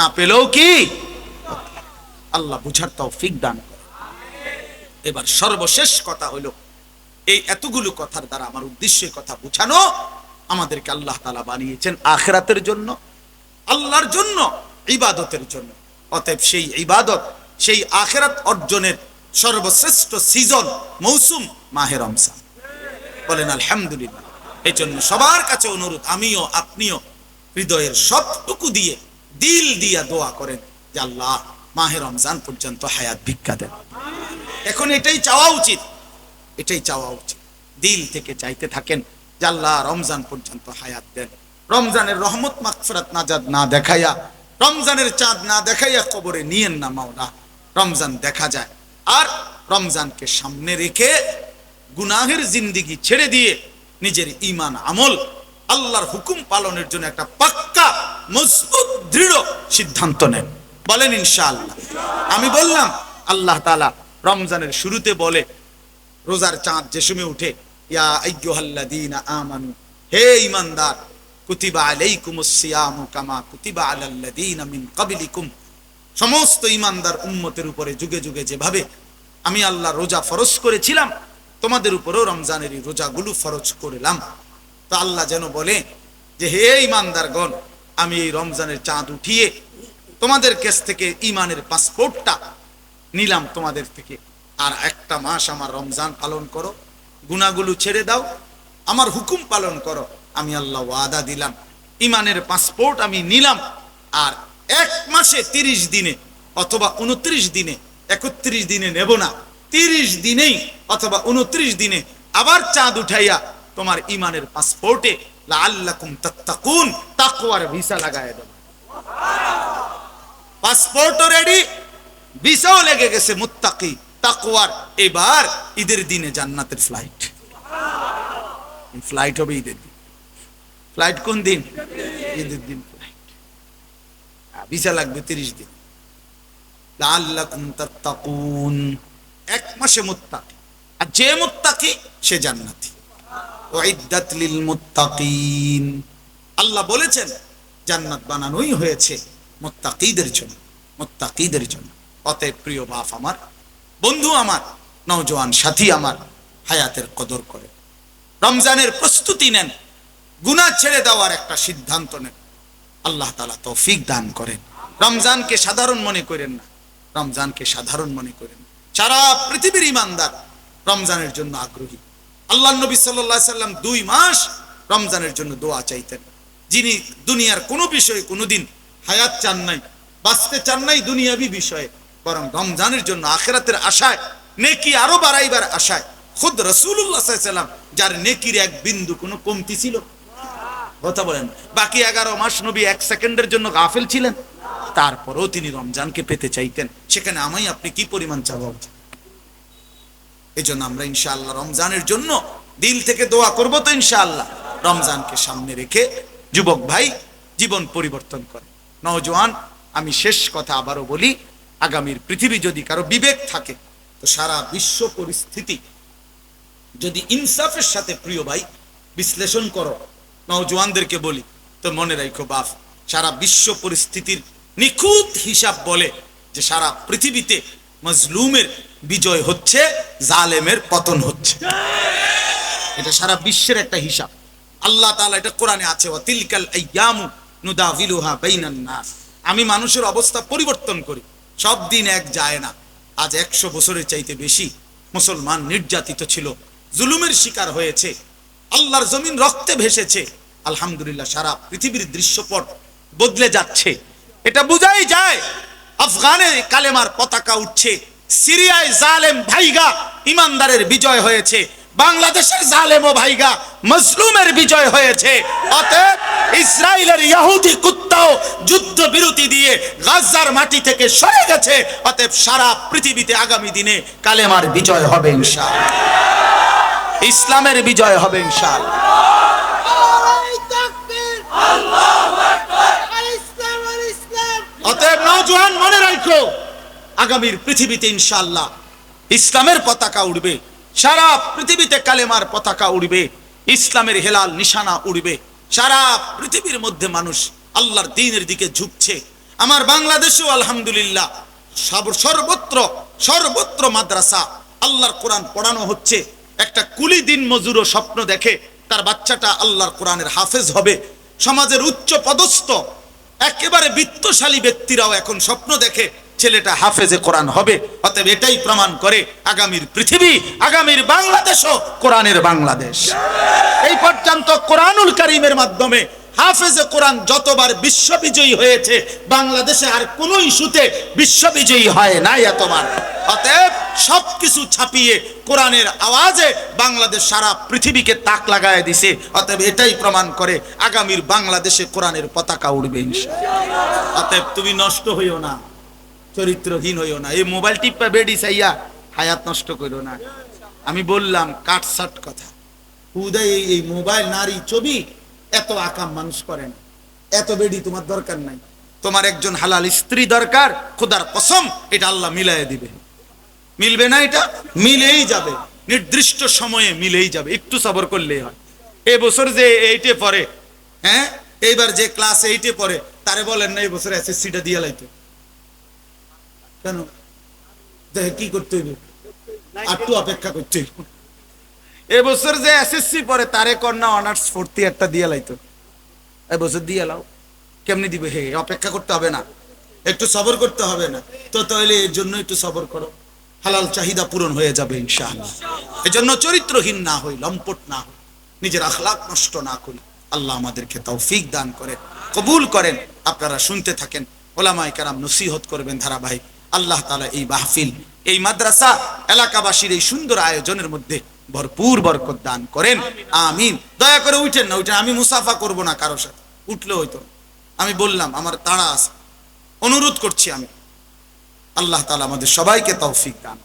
না পেলেও কি? আল্লাহ বুঝার তৌফিক দান করে। এবার সর্বশেষ কথা হলো, এই এতগুলো কথার দ্বারা আমার উদ্দেশ্যে কথা বুঝানো আমাদেরকে আল্লাহ তালা বানিয়েছেন আখেরাতের জন্য, আল্লাহর জন্য, ইবাদতের জন্য। অতএব সেই ইবাদত, সেই আখেরাত অর্জনের সর্বশ্রেষ্ঠ সিজন মৌসুম মাহের রমজান। বলেন, আলহামদুলিল্লাহ। এই জন্য সবার কাছে অনুরোধ, আমিও, আপনিও, হৃদয়ের সবটুকু দিয়ে দিল দিয়া দোয়া করেন, যে আল্লাহ মাহে রমজান পর্যন্ত হায়াত ভিক্ষা দেন। এখন এটাই চাওয়া উচিত, এটাই চাওয়া উচিত। দিল থেকে চাইতে থাকেন, যে আল্লাহ রমজান পর্যন্ত হায়াত দেন। রমজানের রহমত মাকফরাত নাজাদ না দেখাইয়া, রমজানের চাঁদ না দেখাইয়া কবরে নিয়েন না মাওলা। রমজান দেখা যায়, আর রমজানকে সামনে রেখে গুনাহের জিন্দিগি ছেড়ে দিয়ে নিজের ইমান আমল, আল্লাহর হুকুম পালনের জন্য একটা পাক্কা মজবুত, দৃঢ় সিদ্ধান্ত নেন। বলেন, ইনশাআল্লাহ। আমি বললাম, আল্লাহ তাআলা রমজানের শুরুতে বলে, রোজার চাঁদ যে সময় উঠে, ইয়া আমানু, হে কুতিবা কামা কুতিবা সমস্ত ঈমানদার উম্মতের উপরে যুগে যুগে যেভাবে আমি আল্লাহ রোজা ফরজ করেছিলাম, তোমাদের উপরেও রমজানের এই রোজাগুলো ফরজ করলাম। তো আল্লাহ যেন বলে যে, হে ঈমানদারগণ আমি এই রমজানের চাঁদ উঠিয়ে তোমাদের কাছ থেকে ঈমানের পাসপোর্টটা নিলাম তোমাদের থেকে। আর একটা মাস আমার রমজান পালন করো গুনাগুলো ছেড়ে দাও, আমার হুকুম পালন করো, আমি আল্লাহ ওয়াদা দিলাম। ইমানের পাসপোর্ট আমি নিলাম, আর এক মাসে তিরিশ দিনে অথবা উনত্রিশ দিনে, একত্রিশ দিনে নেব না। তিরিশ দিনেই অথবা উনত্রিশ দিনে আবার চাঁদ উঠাইয়া তোমার ইমানের পাসপোর্টে লাআল্লাকুম তাত্তাকুন, তাকওয়ার ভিসা লাগায় দেব। পাসপোর্টও রেডি ভিসাও লেগে গেছে মুত্তাকি, তাকওয়ার। এবার ঈদের দিনে জান্নাতের ফ্লাইট ফ্লাইট হবে ঈদের দিন। ফ্লাইট কোন দিন? ঈদের দিন ফ্লাইট ভিসা লাগবে তিরিশ দিন। লাআল্লাকুম তাত্তাকুন। এক মাসে মুত্তাকি। আর যে মুত্তাকি, সে জান্নাতি। আল্লাহ বলেছেন, জান্নাত বানানোই হয়েছে মুত্তাকিদের জন্য মুত্তাকিদের জন্য। অতএব প্রিয় বাপ আমার, বন্ধু আমার, নওজোয়ান সাথী আমার, হায়াতের কদর করে। রমজানের প্রস্তুতি নেন, গুনাহ ছেড়ে দেওয়ার একটা সিদ্ধান্ত নেন। আল্লাহ তালা তৌফিক দান করেন। রমজানকে সাধারণ মনে করেন না, রমজানকে সাধারণ মনে করেন। সারা পৃথিবীর ইমানদার রমজানের জন্য আগ্রহী। আল্লাহ নবী সাল্লাহ সাল্লাম দুই মাস রমজানের জন্য দোয়া চাইতেন। যিনি দুনিয়ার কোনো বিষয়ে কোনোদিন হায়াত চান নাই, বাঁচতে চান নাই দুনিয়াবি বিষয়ে, বরং রমজানের জন্য আখেরাতের আশায়, নেকি আরও বাড়াইবার আশায়, খুদ রসুল্লাহ সাল্লাম, যার নেকির এক বিন্দু কোনো কমতি ছিল। কথা বলেন, বাকি এগারো মাস নবী এক সেকেন্ডের জন্য গাফেল ছিলেন। তারপরেও তিনি রমজানকে পেতে চাইতেন। সেখানে আমি আপনি কি পরিমাণ চাওয়া উচিত? এই জন্য আমরা ইনশাআল্লাহ রমজানের জন্য দিল থেকে দোয়া করব তো ইনশাআল্লাহ। রমজানকে সামনে রেখে যুবক ভাই জীবন পরিবর্তন করে। নওজোয়ান, আমি শেষ কথা আবারও বলি, আগামীর পৃথিবী যদি কারও বিবেক থাকে, তো সারা বিশ্ব পরিস্থিতি যদি ইনসাফের সাথে প্রিয় ভাই বিশ্লেষণ করো, নওজোয়ানদেরকে বলি, তো মনে রাখো বাফ সারা বিশ্ব পরিস্থিতির নিখুঁত হিসাব বলে যে সারা পৃথিবীতে মজলুমের বিজয় হচ্ছে জালেমের পতন হচ্ছে। এটা সারা বিশ্বের একটা হিসাব। আল্লাহ তাআলা এটা কোরআনে আছে, ওয়া তিলকাল আইয়ামু নুদাভিলুহা বাইনান নাস। আমি মানুষের অবস্থা পরিবর্তন করি। সব দিন এক যায় না। আজ একশো বছরের চাইতে বেশি মুসলমান নির্যাতিত ছিল। জুলুমের শিকার হয়েছে। আল্লাহর জমিন রক্তে ভেসেছে। আলহামদুলিল্লাহ সারা পৃথিবীর দৃশ্যপট বদলে যাচ্ছে। এটা বোঝাই যায়, আফগানে কালেমার পতাকা উঠছে। সিরিয়ায় জালেম ভাইগা ইমানদারের বিজয় হয়েছে, বাংলাদেশের জালেম ও ভাইগা মজলুমের বিজয় হয়েছে। অতএব ইসরায়েলের ইহুদি কুত্তাও যুদ্ধ বিরতি দিয়ে গাজার মাটি থেকে সরে গেছে। অতএব সারা পৃথিবীতে আগামী দিনে কালেমার বিজয় হবে ইনশাআল্লাহ। ইসলামের বিজয় হবে ইনশাআল্লাহ নারাই তাকবীর আল্লাহু আকবার আল ইসলাম আল ইসলাম অতএব নওজোয়ান মনে রাখো আগামীর পৃথিবীতে ইনশাআল্লাহ ইসলামের পতাকা উড়বে। সারা পৃথিবীতে কালেমার পতাকা উড়বে। ইসলামের হেলাল নিশানা উড়বে। সারা পৃথিবীর মধ্যে মানুষ আল্লাহর দিনের দিকে ঝুঁকছে। আমার বাংলাদেশেও আলহামদুলিল্লাহ সর্বত্র সর্বত্র মাদ্রাসা আল্লাহর কোরআন পড়ানো হচ্ছে। একটা কুলি দিন মজুরও স্বপ্ন দেখে তার বাচ্চাটা আল্লাহর কোরআনের হাফেজ হবে। সমাজের উচ্চ পদস্থ, একেবারে বিত্তশালী ব্যক্তিরাও এখন স্বপ্ন দেখে ছেলেটা হাফেজে কোরআন হবে, অতএব এটাই প্রমাণ করে আগামীর পৃথিবী, আগামীর বাংলাদেশও কোরআনের বাংলাদেশ। এই পর্যন্ত কোরআনুল কারিমের মাধ্যমে হাফেজে কোরআন যতবার বিশ্ববিজয়ী হয়েছে, বাংলাদেশে আর কোন ইস্যুতে বিশ্ববিজয়ী হয় নাই এতবার অতএব সবকিছু ছাপিয়ে কোরআনের আওয়াজে বাংলাদেশ সারা পৃথিবীকে তাক লাগায় দিছে। অতএব এটাই প্রমাণ করে আগামীর বাংলাদেশে কোরআনের পতাকা উড়বে। অতএব তুমি নষ্ট হইও না। চরিত্রহীন হইও না। এই মোবাইল টিপা বেডি চাইয়া হায়াত নষ্ট করো না। আমি বললাম কাটসাট কথা। উদয় এই মোবাইল, নারী ছবি এত আকাম মানুষ করে না। এত বেডি তোমার দরকার নাই। তোমার একজন হালাল স্ত্রী দরকার, খোদার কসম, এটা আল্লাহ মিলাই দিবে। মিলবে না এটা? মিলেই যাবে। নির্দিষ্ট সময়ে মিলেই যাবে। একটু সবর করলেই হয়। এ বছর যে এইটে পড়ে হ্যাঁ? এইবার যে ক্লাস এইটে পড়ে তারে বলেন না, এই বছর এসএসসিটা দিয়ে লাইতে। কেন? দেখে কি করতে হইবে? একটু অপেক্ষা করতে হইবে। এবছর যে এসএসসি পরে তারে কন্যা অনার্স ফোর্থ ইয়ারটা দিয়ে লাইতো। এবছর দিয়ে লাও। কেমনি দিবে? হে, অপেক্ষা করতে হবে না। একটু সবর করতে হবে না। তো তাহলে এর জন্য একটু সবর করো। হালাল চাহিদা পূরণ হয়ে যাবে ইনশাআল্লাহ। এজন্য চরিত্রহীন না হই, লম্পট না হই। নিজের আখলাক নষ্ট না করি। আল্লাহ আমাদেরকে তৌফিক দান করেন, কবুল করেন। আপনারা শুনতে থাকেন। ওলামাই কারাম নসিহত করবেন ধারাবাহিক। আল্লাহ তালা এই মাহফিল, এই মাদ্রাসা এলাকাবাসীর এই সুন্দর আয়োজনের মধ্যে ভরপুর বরকত দান করেন। আমিন। দয়া করে উঠেন না, উঠেন। আমি মুসাফা করব না কারোর সাথে। উঠলে হয়তো। আমি বললাম, আমার তাড়া আছে। অনুরোধ করছি আমি। আল্লাহ তালা আমাদের সবাইকে তৌফিক দান।